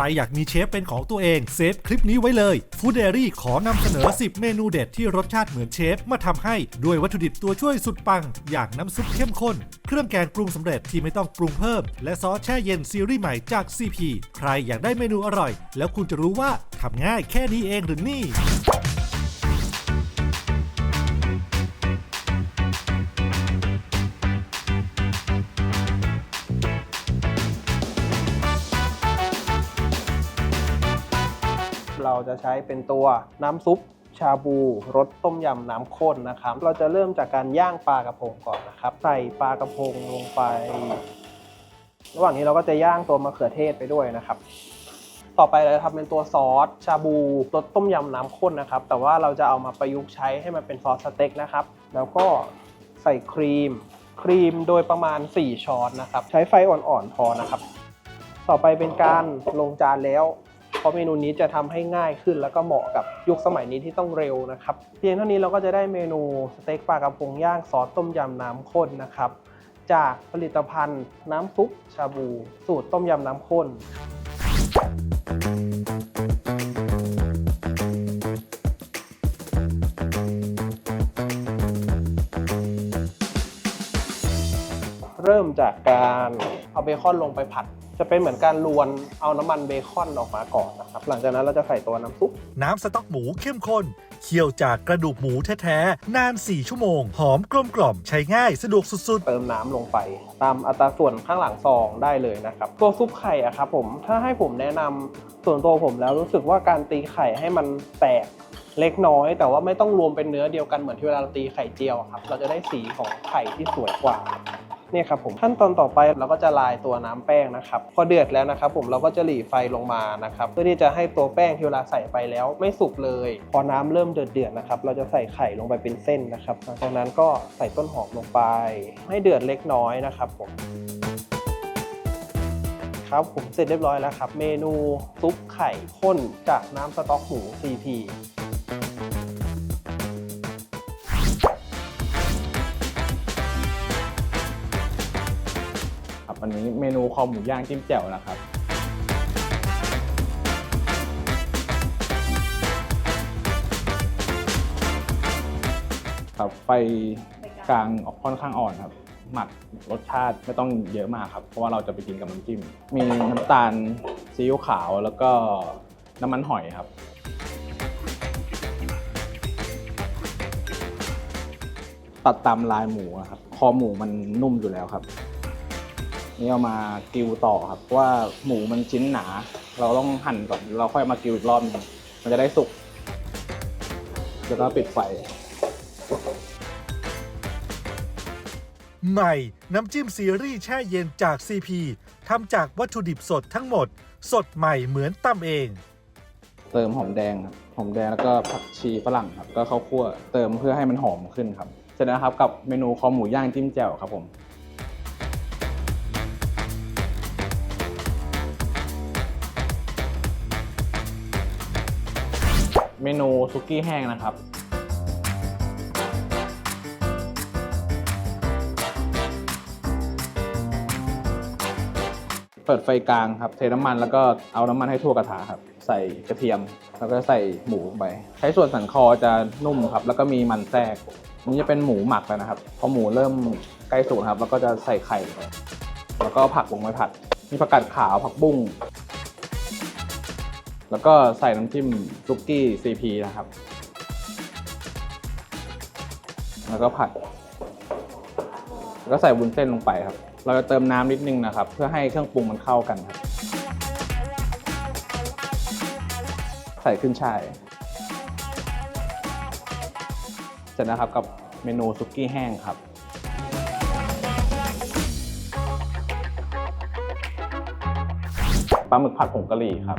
รอยากมีเชฟเป็นของตัวเองเซฟคลิปนี้ไว้เลยฟู้ดเดรี่ขอนำเสนอ 10 เมนูเด็ดที่รสชาติเหมือนเชฟมาทำให้ด้วยวัตถุดิบตัวช่วยสุดปัง อย่างน้ำซุปเข้มข้น เครื่องแกงปรุงสำเร็จที่ไม่ต้องปรุงเพิ่ม และซอสแช่เย็นซีรีส์ใหม่จาก CP ใครอยากได้เมนูอร่อย แล้วคุณจะรู้ว่าทำง่ายแค่นี้เองหรือนี่ เราจะใช้เป็นตัวน้ำซุปชาบูรสต้มยำน้ำข้นนะครับ เราจะเริ่มจากการย่างปลากระพงก่อนนะครับ ใส่ปลากระพงลงไป ระหว่างนี้เราก็จะย่างตัวมะเขือเทศไปด้วยนะครับ ต่อไปเราจะทำเป็นตัวซอสชาบูรสต้มยำน้ำข้นนะครับ แต่ว่าเราจะเอามาประยุกต์ใช้ให้มันเป็นซอสสเต็กนะครับ แล้วก็ใส่ครีม ครีมโดยประมาณ 4 ช้อนนะครับ ใช้ไฟอ่อนๆพอนะครับ ต่อไปเป็นการลงจานแล้ว เพราะเมนูนี้จะทำให้ง่ายขึ้น แล้วก็เหมาะกับยุคสมัยนี้ที่ต้องเร็วนะครับเพียงเท่านี้เราก็จะได้เมนูสเต็กปลากระพงย่างซอสต้มยำน้ำข้นนะครับ จากผลิตภัณฑ์ น้ำซุปชาบู สูตรต้มยำน้ำข้นเริ่มจากการเอาเบคอนลงไปผัด จะเป็นเหมือนการลวนเอาน้ำมันเบคอนออกมาก่อนนะครับ หลังจากนั้นเราจะใส่ตัวน้ำซุป น้ำสต๊อกหมูเข้มข้นเคี่ยวจากกระดูกหมูแท้ๆ นาน 4 ชั่วโมง หอมกลมกล่อมใช้ง่ายสะดวกสุดเติมน้ำลงไป ตามอัตราส่วนข้างหลังซองได้เลยนะครับ ตัวซุปไข่อะครับผมถ้าให้ผมแนะนำส่วนตัวผมแล้วรู้สึกว่าการตีไข่ให้มันแตกเล็กน้อย แต่ว่าไม่ต้องรวมเป็นเนื้อเดียวกันเหมือนที่เวลาเราตีไข่เจียวอะครับเราจะได้สีของไข่ที่สวยกว่า เนี่ยครับผมขั้นตอนต่อไปเราก็จะลายตัวน้ำแป้งนะครับพอเดือดแล้วนะครับผมเราก็จะหลีไฟลงมานะครับเพื่อที่จะให้ตัวแป้งที่เวลาใส่ไปแล้วไม่สุกเลย พอน้ำเริ่มเดือดเดือดๆนะครับเราจะใส่ไข่ลงไปเป็นเส้นนะครับหลังจากนั้นก็ใส่ต้นหอมลงไป ให้เดือดเล็กน้อยนะครับผมครับผมเสร็จเรียบร้อยแล้วครับ เมนูซุปไข่ข้นจากน้ำสต๊อกหมู CP ครับอันนี้เมนูคอหมูย่างจิ้มแจ่วนะครับ ครับไฟกลางออกค่อนข้างอ่อนครับ หมักรสชาติไม่ต้องเยอะมากครับ เพราะว่าเราจะไปกินกับน้ำจิ้ม มีน้ำตาลซีอิ๊วขาวแล้วก็น้ำมันหอยครับ ตัดตามลายหมูอะครับ คอหมูมันนุ่มอยู่แล้วครับ นี่เอามากิวต่อครับเพราะว่าหมูมันชิ้นหนา เราต้องหั่นก่อนเราค่อยมากิวอีกรอบหนึงมันจะได้สุกแล้วก็ปิดไฟๆใหม่น้ำจิ้มซีรีส์แช่เย็นจาก CP ทำจากวัตถุดิบสดทั้งหมด สดใหม่เหมือนตำเอง เติมหอมแดงครับหอมแดงแล้วก็ผักชีฝรั่งครับ ก็ข้าวคั่วเติมเพื่อให้มันหอมขึ้นครับ เสร็จแล้วนะครับกับเมนูคอหมูย่างจิ้มแจ่วครับผม นูซุกี้แห้งนะครับ เปิดไฟกลางครับ เทน้ำมันแล้วก็เอาน้ำมันให้ทั่วกระทะครับ ใส่กระเทียม แล้วก็ใส่หมูลงไป ใช้ส่วนสันคอจะนุ่มครับ แล้วก็มีมันแทรกอันนี้จะเป็นหมูหมักแล้วนะครับ พอหมูเริ่มใกล้สุกครับ แล้วก็จะใส่ไข่ไปแล้วก็ผักลงไปผัด มีผักกาดขาวผักบุ้ง แล้วก็ใส่น้ำจิ้มซุกี้ซีพีนะครับ แล้วก็ผัด แล้วก็ใส่วุ้นเส้นลงไปครับ เราจะเติมน้ำนิดนึงนะครับ เพื่อให้เครื่องปรุงมันเข้ากันครับ ใส่ขึ้นช่ายเสร็จนะครับกับเมนูซุกี้แห้งครับปลาหมึกผัดผงกะหรี่ครับ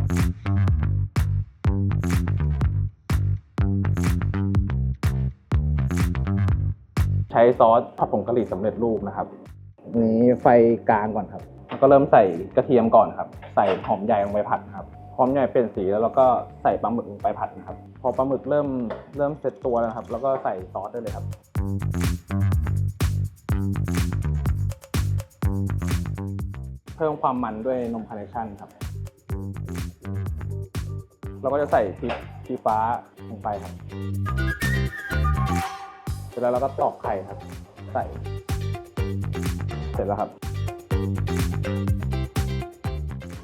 ใช้ซอสผัดผงกะหรี่สำเร็จรูปนะครับ นี้ไฟกลางก่อนครับแล้วก็เริ่มใส่กระเทียมก่อนครับ ใส่หอมใหญ่ลงไปผัดนะครับหอมใหญ่เปลี่ยนสีแล้วเราก็ใส่ปลาหมึกลงไปผัดนะครับ พอปลาหมึกเริ่มเริ่มเซตตัวแล้วครับ แล้วก็ใส่ซอสได้เลยครับ เพิ่มความมันด้วยนมคาร์เนชั่นครับ เราก็จะใส่พริกชี้ฟ้าลงไปครับ เสร็จแล้วเราก็ตอกไข่ครับ ใส่ เสร็จแล้วครับ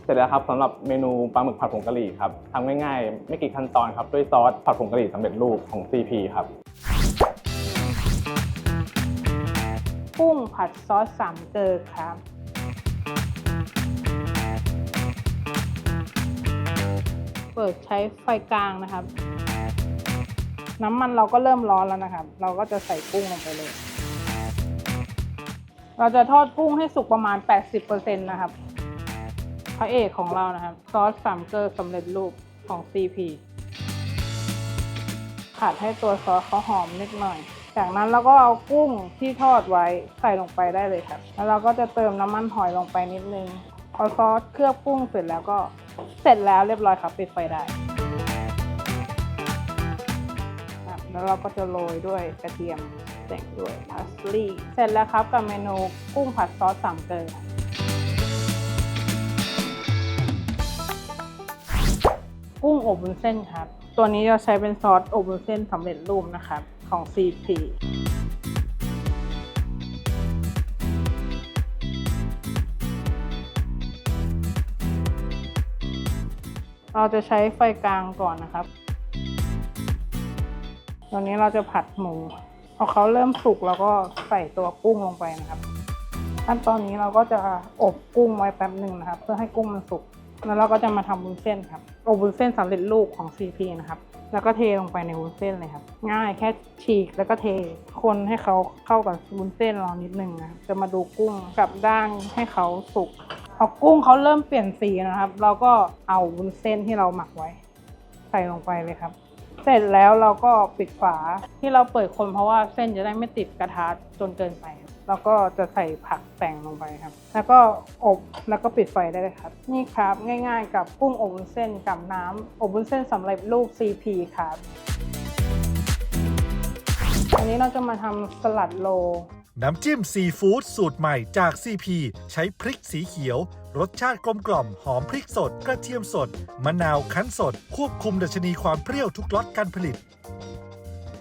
เสร็จแล้วครับสำหรับเมนูปลาหมึกผัดผงกะหรี่ครับทำง่ายๆ ไม่กี่ขั้นตอนครับ ด้วยซอสผัดผงกะหรี่สำเร็จรูปของ CP ครับ กุ้งผัดซอสสามเกลอครับ เปิดใช้ไฟกลางนะครับ น้ำมันเราก็เริ่มร้อนแล้วนะครับ เราก็จะใส่กุ้งลงไปเลย เราจะทอดกุ้งให้สุกประมาณ 80%นะครับ พระเอกของเรานะครับ ซอสสามเกลือสำเร็จรูปของ CP ผัดให้ตัวซอสเขาหอมนิดหน่อย จากนั้นเราก็เอากุ้งที่ทอดไว้ใส่ลงไปได้เลยครับ แล้วเราก็จะเติมน้ำมันหอยลงไปนิดนึง พอซอสเคลือบกุ้งเสร็จแล้วก็เสร็จแล้วเรียบร้อยครับปิดไฟได้ แล้วเราก็จะโรยด้วยกระเทียมแต่งด้วยพาสลีย์เสร็จแล้วครับกับเมนูกุ้งผัดซอสสามเกลอกุ้งอบวุ้นเส้นครับ ตัวนี้จะใช้เป็นซอสอบวุ้นเส้นสำเร็จรูปนะครับ ของ CP เราจะใช้ไฟกลางก่อนนะครับ ตัวนี้เราจะผัดหมูพอเขาเริ่มสุกเราก็ใส่ตัวกุ้งลงไปนะครับ ขั้นตอนนี้เราก็จะอบกุ้งไว้แป๊บหนึ่งนะครับ เพื่อให้กุ้งมันสุกแล้วเราก็จะมาทำวุ้นเส้นครับอบวุ้นเส้นสำเร็จรูปของ CP นะครับ แล้วก็เทลงไปในวุ้นเส้นเลยครับ ง่ายแค่ฉีกแล้วก็เทคนให้เขาเข้ากับวุ้นเส้นเรานิดนึงนะจะมาดูกุ้งกับด้างให้เขาสุกพอกุ้งเขาเริ่มเปลี่ยนสีนะครับ เราก็เอาวุ้นเส้นที่เราหมักไว้ ใส่ลงไปเลยครับ เสร็จแล้วเราก็ปิดฝาที่เราเปิดคนเพราะว่าเส้นจะได้ไม่ติดกระทะจนเกินไปครับแล้วก็จะใส่ผักแต่งลงไปครับ แล้วก็อบแล้วก็ปิดไฟได้เลยครับ นี่ครับง่ายๆ กับกุ้งอบวุ้นเส้นกับน้ำอบวุ้นเส้นสำเร็จรูป CP ครับอันนี้เราจะมาทำสลัดโล น้ำจิ้มซีฟู้ดสูตรใหม่จาก CP ใช้พริกสีเขียว รสชาติกลมกล่อม หอมพริกสด กระเทียมสด มะนาวคั้นสด ควบคุมดัชนีความเปรี้ยวทุกล็อตการผลิต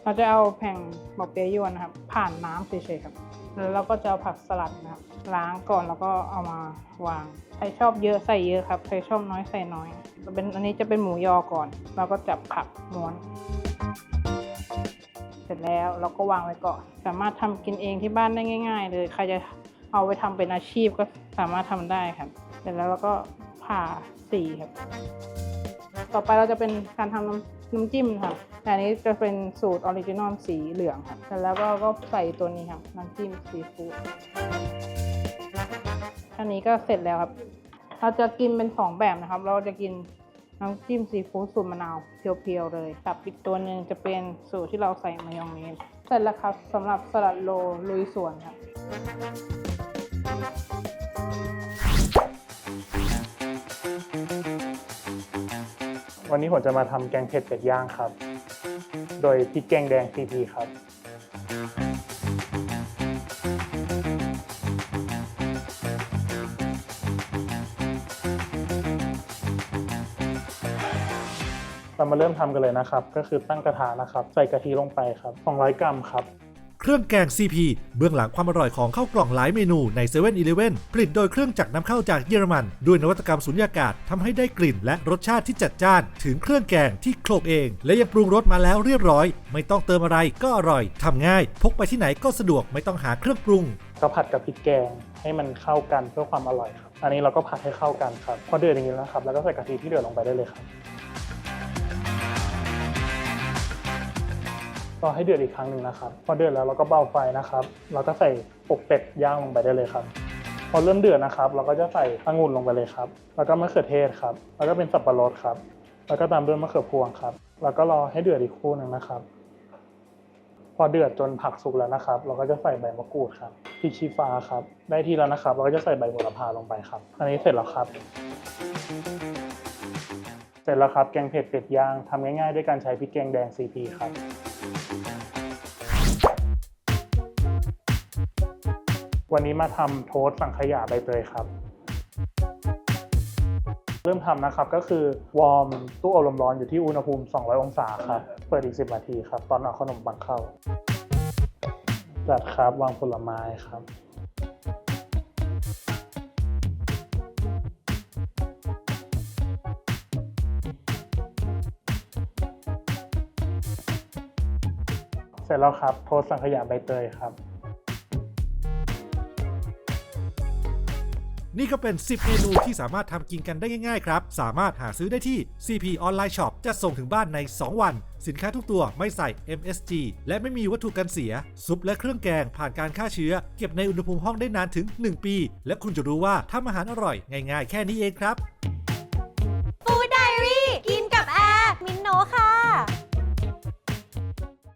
เราจะเอาแผ่นบอเปียยวนนะครับ ผ่านน้ำเฉยๆครับ แล้วเราก็จะเอาผักสลัดนะครับ ล้างก่อนแล้วก็เอามาวาง ใครชอบเยอะใส่เยอะครับ ใครชอบน้อยใส่น้อยเป็นอันนี้จะเป็นหมูยอก่อน เราก็จับผักม้วน เสร็จแล้วเราก็วางไว้ก่อน สามารถทำกินเองที่บ้านได้ง่าย ๆ เลย ใครจะเอาไปทำเป็นอาชีพก็สามารถทำได้ครับ ร็จแล้วเราก็ผ่าสีครับ ต่อไปเราจะเป็นการทำน้ำน้ำจิ้มครับแต่อันนี้จะเป็นสูตรออริจินอลสีเหลืองครับเสร็จแล้วก็ก็ใส่ตัวนี้ครับน้ำจิ้มซีฟู้ดอันนี้ก็เสร็จแล้วครับ เราจะกินเป็นสองแบบนะครับ เราจะกินน้ำจิ้มซีฟู้ดสูตรมะนาวเพียวๆเลยกับอีกตัวหนึ่งจะเป็นสูตรที่เราใส่มายองเนสเสร็จแล้วครับสำหรับสลัดโลลุยสวนครับ วันนี้ผมจะมาทำแกงเผ็ดเป็ดย่างครับ โดยพริกแกงแดง CP ครับ เรามาเริ่มทำกันเลยนะครับ ก็คือตั้งกระทะนะครับ ใส่กะทิลงไปครับ 200 กรัมครับ เครื่องแกง CP เบื้องหลังความอร่อยของข้าวกล่องหลายเมนูใน7 e เ e ่ e อผลิตโดยเครื่องจักรนำเข้าจากเยอรมัน ด้วยนวัตกรรมสุญญากาศทำให้ได้กลิ่นและรสชาติที่จัดจ้าน ถึงเครื่องแกงที่โคลกเอง และยังปรุงรสมาแล้วเรียบร้อย ไม่ต้องเติมอะไรก็อร่อยทำง่าย พกไปที่ไหนก็สะดวกไม่ต้องหาเครื่องปรุง ก็ผัดกับพริกแกงให้มันเข้ากันเพื่อความอร่อยครับ อันนี้เราก็ผัดให้เข้ากันครับพอเดือดอย่างนี้แล้วครับ แล้วก็ใส่กะทิที่เดือดลงไปได้เลยครับ รอให้เดือดอีกครั้งหนึ่งนะครับ พอเดือดแล้วเราก็เบาไฟนะครับ เราก็ใส่อกเป็ดย่างลงไปได้เลยครับ พอเริ่มเดือดนะครับ เราก็จะใส่องุ่นลงไปเลยครับ แล้วก็มะเขือเทศครับ แล้วก็เป็นสับปะรดครับ แล้วก็ตามด้วยมะเขือพวงครับ แล้วก็รอให้เดือดอีกครู่หนึ่งนะครับ พอเดือดจนผักสุกแล้วนะครับ เราก็จะใส่ใบมะกรูดครับพริกชี้ฟ้าครับ ได้ที่แล้วนะครับ เราก็จะใส่ใบโหระพาลงไปครับ อันนี้เสร็จแล้วครับ เสร็จแล้วครับแกงเผ็ดเป็ดย่างทำง่ายๆด้วยการใช้พริกแกงแดง CP ครับ วันนี้มาทำโทสต์สังขยาใบเตยครับ เริ่มทำนะครับก็คือวอร์มตู้อบลมร้อนอยู่ที่อุณหภูมิ 200 องศาครับ เปิดอีก 10 นาทีครับ ตอนเอาขนมปังเข้าจัดครับวางผลไม้ครับ ร็จแล้วครับ โทษสังขยาใบเตยครับ นี่ก็เป็น 10 เมนูที่สามารถทำกินกันได้ง่ายๆครับ สามารถหาซื้อได้ที่ CP Online Shop จะส่งถึงบ้านใน 2 วัน สินค้าทุกตัวไม่ใส่ MSG และไม่มีวัตถุกันเสีย ซุปและเครื่องแกงผ่านการฆ่าเชื้อ เก็บในอุณหภูมิห้องได้นานถึง 1 ปี และคุณจะรู้ว่าทำอาหารอร่อยง่ายๆ แค่นี้เองครับ